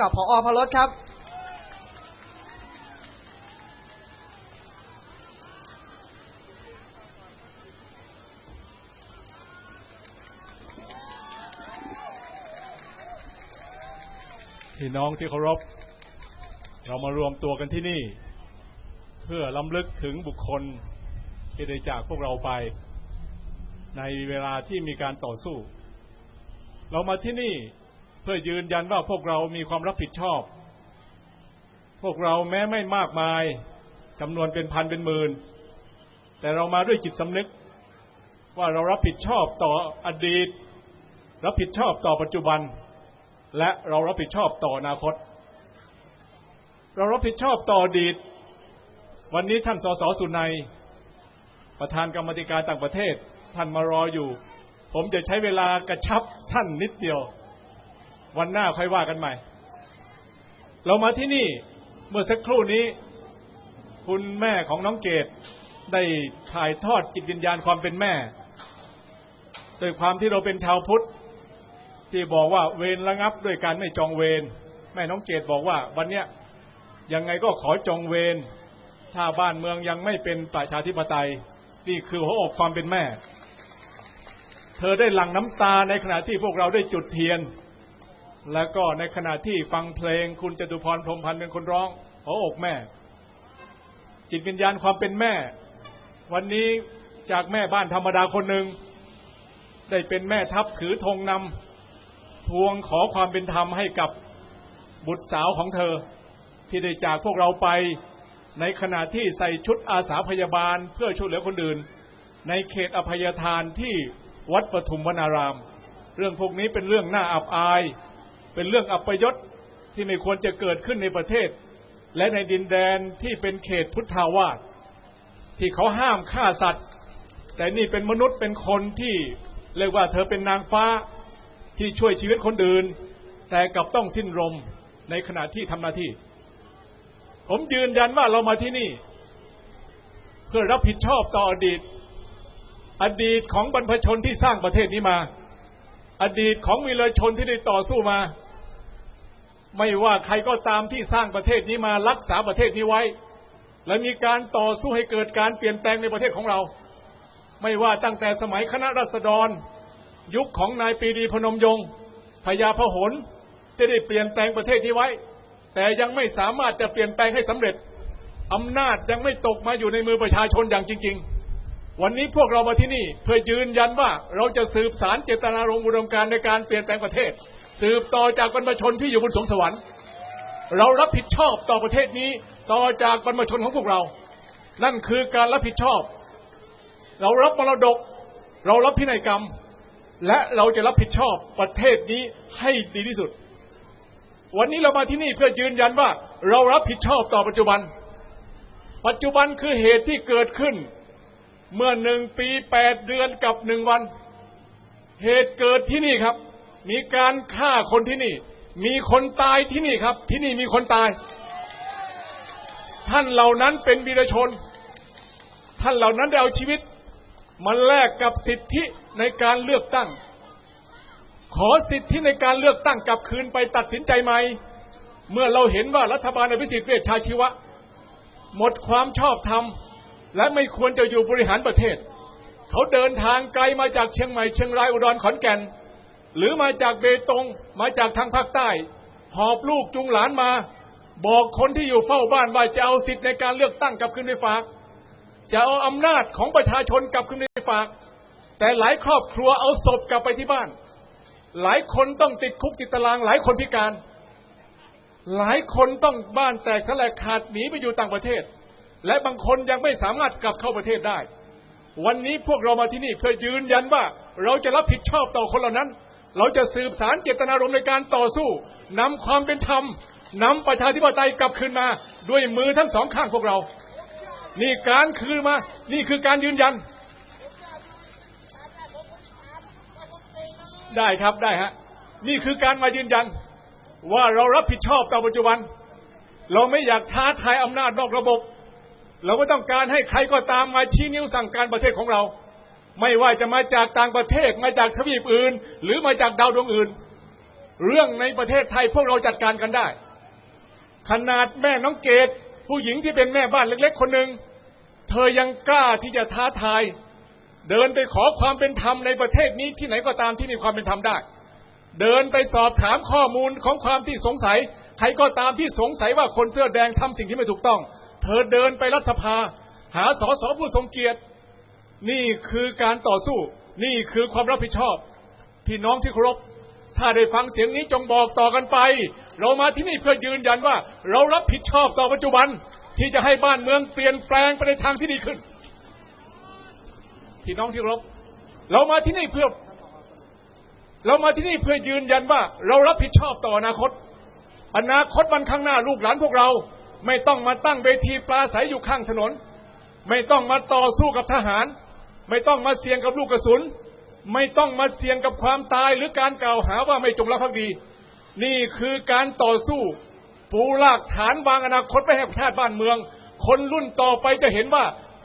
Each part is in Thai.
กับผอพลดครับ พี่น้องที่เคารพ เรามารวมตัวกันที่นี่ เพื่อล้ำลึกถึงบุคคลที่ได้จากพวกเราไป ในเวลาที่มีการต่อสู้ เรามาที่นี่ พื่อยืนยันว่าพวกเรามีความรับผิดชอบ พวกเราแม้ไม่มากมายจำนวนเป็นพันเป็นหมื่น แต่เรามาด้วยจิตสำนึก ว่าเรารับผิดชอบต่ออดีต รับผิดชอบต่อปัจจุบัน และเรารับผิดชอบต่ออนาคต เรารับผิดชอบต่ออดีต วันนี้ท่านสสสุนัย ประธานกรรมธิการต่างประเทศ ท่านมารออยู่ ผมจะใช้เวลากระชับสั้นนิดเดียว วันหน้าค่อยว่ากันใหม่ เรามาที่นี่เมื่อสักครู่นี้ คุณแม่ของน้องเกดได้ถ่ายทอดจิตวิญญาณความเป็นแม่โดยความที่เราเป็นชาวพุทธ ที่บอกว่าเวรระงับด้วยการไม่จองเวรแม่น้องเกดบอกว่า วันเนี้ยยังไงก็ขอจองเวรถ้าบ้านเมืองยังไม่เป็นประชาธิปไตยนี่คือหัวอกความเป็นแม่ เธอได้หลั่งน้ำตาในขณะที่พวกเราได้จุดเทียน แล้วก็ในขณะที่ฟังเพลงคุณจตุพรพรมพันธ์เป็นคนร้องหัวอกแม่ จิตวิญญาณความเป็นแม่ วันนี้จากแม่บ้านธรรมดาคนหนึ่งได้เป็นแม่ทัพถือธงนำทวงขอความเป็นธรรมให้กับบุตรสาวของเธอ ที่ได้จากพวกเราไป ในขณะที่ใส่ชุดอาสาพยาบาลเพื่อช่วยเหลือคนอื่น ในเขตอภัยทานที่วัดปทุมวนาราม เรื่องพวกนี้เป็นเรื่องน่าอับอาย เป็นเรื่องอัปยศที่ไม่ควรจะเกิดขึ้นในประเทศ และในดินแดนที่เป็นเขตพุทธาวาสที่เขาห้ามฆ่าสัตว์ แต่นี่เป็นมนุษย์เป็นคนที่เรียกว่าเธอเป็นนางฟ้าที่ช่วยชีวิตคนอื่น แต่กลับต้องสิ้นลมในขณะที่ทำหน้าที่ ผมยืนยันว่าเรามาที่นี่ เพื่อรับผิดชอบต่ออดีต อดีตของบรรพชนที่สร้างประเทศนี้มา อดีตของวีรชนที่ได้ต่อสู้มา ไม่ว่าใครก็ตามที่สร้างประเทศนี้มารักษาประเทศนี้ไว้ และมีการต่อสู้ให้เกิดการเปลี่ยนแปลงในประเทศของเรา ไม่ว่าตั้งแต่สมัยคณะรัษฎร ยุคของนายปีดีพนมยงค์พญาพหลที่ได้เปลี่ยนแปลงประเทศนี้ไว้ แต่ยังไม่สามารถจะเปลี่ยนแปลงให้สำเร็จอำนาจยังไม่ตกมาอยู่ในมือประชาชนอย่างจริง ๆ วันนี้พวกเรามาที่นี่เพื่อยืนยันว่าเราจะสืบสารเจตนารมณ์อุดมการในการเปลี่ยนแปลงประเทศ สืบต่อจากบรรพชนที่อยู่บนสวงสวรรค์ เรารับผิดชอบต่อประเทศนี้ ต่อจากบรรพชนของพวกเรา นั่นคือการรับผิดชอบ เรารับมรดก เรารับพินัยกรรม และเราจะรับผิดชอบประเทศนี้ให้ดีที่สุด วันนี้เรามาที่นี่เพื่อยืนยันว่า เรารับผิดชอบต่อปัจจุบัน ปัจจุบันคือเหตุที่เกิดขึ้น เมื่อหนึ่งปีแปดเดือนกับหนึ่งวัน เหตุเกิดที่นี่ครับ มีการฆ่าคนที่นี่ มีคนตายที่นี่ครับ ที่นี่มีคนตาย ท่านเหล่านั้นเป็นวีรชน ท่านเหล่านั้นได้เอาชีวิตมาแลกกับสิทธิในการเลือกตั้ง ขอสิทธิในการเลือกตั้งกลับคืนไปตัดสินใจไหม่ เมื่อเราเห็นว่ารัฐบาลอภิสิทธิ์เวชชาชีวะ หมดความชอบธรรม และไม่ควรจะอยู่บริหารประเทศ เขาเดินทางไกลมาจากเชียงใหม่เชียงรายอุดรขอนแก่น หรือมาจากเบตงมาจากทางภาคใต้ หอบลูกจุงหลานมา บอกคนที่อยู่เฝ้าบ้านว่าจะเอาสิทธิในการเลือกตั้งกลับคืนไปฝาก จะเอาอำนาจของประชาชนกลับคืนไปฝาก แต่หลายครอบครัวเอาศพกลับไปที่บ้าน หลายคนต้องติดคุกติดตารางหลายคนพิการ หลายคนต้องบ้านแตกสลายขาดหนีไปอยู่ต่างประเทศ และบางคนยังไม่สามารถกลับเข้าประเทศได้ วันนี้พวกเรามาที่นี่เพื่อยืนยันว่าเราจะรับผิดชอบต่อคนเหล่านั้น เราจะสืบสารเจตนารมณ์ในการต่อสู้นำความเป็นธรรมนำประชาธิปไตยกลับคืนมา ด้วยมือทั้งสองข้างพวกเรา นี่การคืนมา นี่คือการยืนยัน ได้ครับได้ฮะ นี่คือการมายืนยัน ว่าเรารับผิดชอบต่อปัจจุบัน เราไม่อยากท้าทายอำนาจนอกระบบ เราไม่ต้องการให้ใครก็ตามมาชี้นิ้วสั่งการประเทศของเรา ไม่ว่าจะมาจากต่างประเทศมาจากทวีปอื่น หรือมาจากดาวดวงอื่น เรื่องในประเทศไทยพวกเราจัดการกันได้ ขนาดแม่น้องเกดผู้หญิงที่เป็นแม่บ้านเล็ก ๆ คนหนึ่งเธอยังกล้าที่จะท้าทาย เดินไปขอความเป็นธรรมในประเทศนี้ที่ไหนก็ตามที่มีความเป็นธรรมได้ เดินไปสอบถามข้อมูลของความที่สงสัย ใครก็ตามที่สงสัยว่าคนเสื้อแดงทำสิ่งที่ไม่ถูกต้อง เธอเดินไปรัฐสภา หาสสผู้ทรงเกียรติ นี่คือการต่อสู้ นี่คือความรับผิดชอบ พี่น้องที่เคารพถ้าได้ฟังเสียงนี้จงบอกต่อกันไป เรามาที่นี่เพื่อยืนยันว่า เรารับผิดชอบต่อปัจจุบันที่จะให้บ้านเมืองเปลี่ยนแปลงไปในทางที่ดีขึ้น พี่น้องที่เคารพเรามาที่นี่เพื่อ เรามาที่นี่เพื่อยืนยันว่า เรารับผิดชอบต่ออนาคต อนาคตวันข้างหน้าลูกหลานพวกเรา ไม่ต้องมาตั้งเวทีปลาใสอยู่ข้างถนน ไม่ต้องมาต่อสู้กับทหาร ไม่ต้องมาเสี่ยงกับลูกกระสุน ไม่ต้องมาเสี่ยงกับความตายหรือการกล่าวหาว่าไม่จงรักภักดี นี่คือการต่อสู้ ปูรากฐานวางอนาคตไปให้ประเทศบ้านเมือง คนรุ่นต่อไปจะเห็นว่า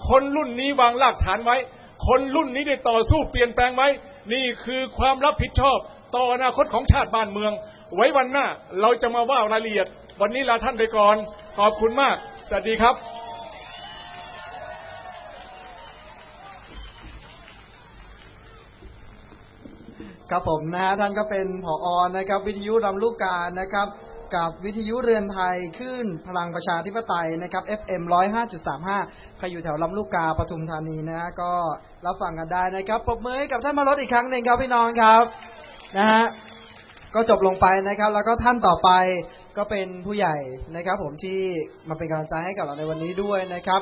คนรุ่นนี้วางรากฐานไว้ คนรุ่นนี้ได้ต่อสู้เปลี่ยนแปลงไว้ นี่คือความรับผิดชอบต่ออนาคตของชาติบ้านเมือง ไว้วันหน้าเราจะมาว่ารายละเอียด วันนี้ลาท่านไปก่อน ขอบคุณมาก สวัสดีครับ ครับผมนะฮะท่านก็เป็นผออนะครับ วิทยุลำลูกกานะครับ กับวิทยุเรือนไทยขึ้นพลังประชาธิปไตยนะครับ FM 105.35 ใครอยู่แถวลำลูกกาปทุมธานีนะฮะก็รับฟังกันได้นะครับปรบมือให้กับท่านมารถอีกครั้งหนึ่งครับพี่น้องครับนะฮะก็จบลงไปนะครับ แล้วก็ท่านต่อไปก็เป็นผู้ใหญ่นะครับ ผมที่มาเป็นกำลังใจให้กับเราในวันนี้ด้วยนะครับ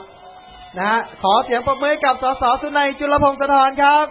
นะฮะขอเสียงปรบมือกับสสสุนัยจุลพงศ์สะทอนครับ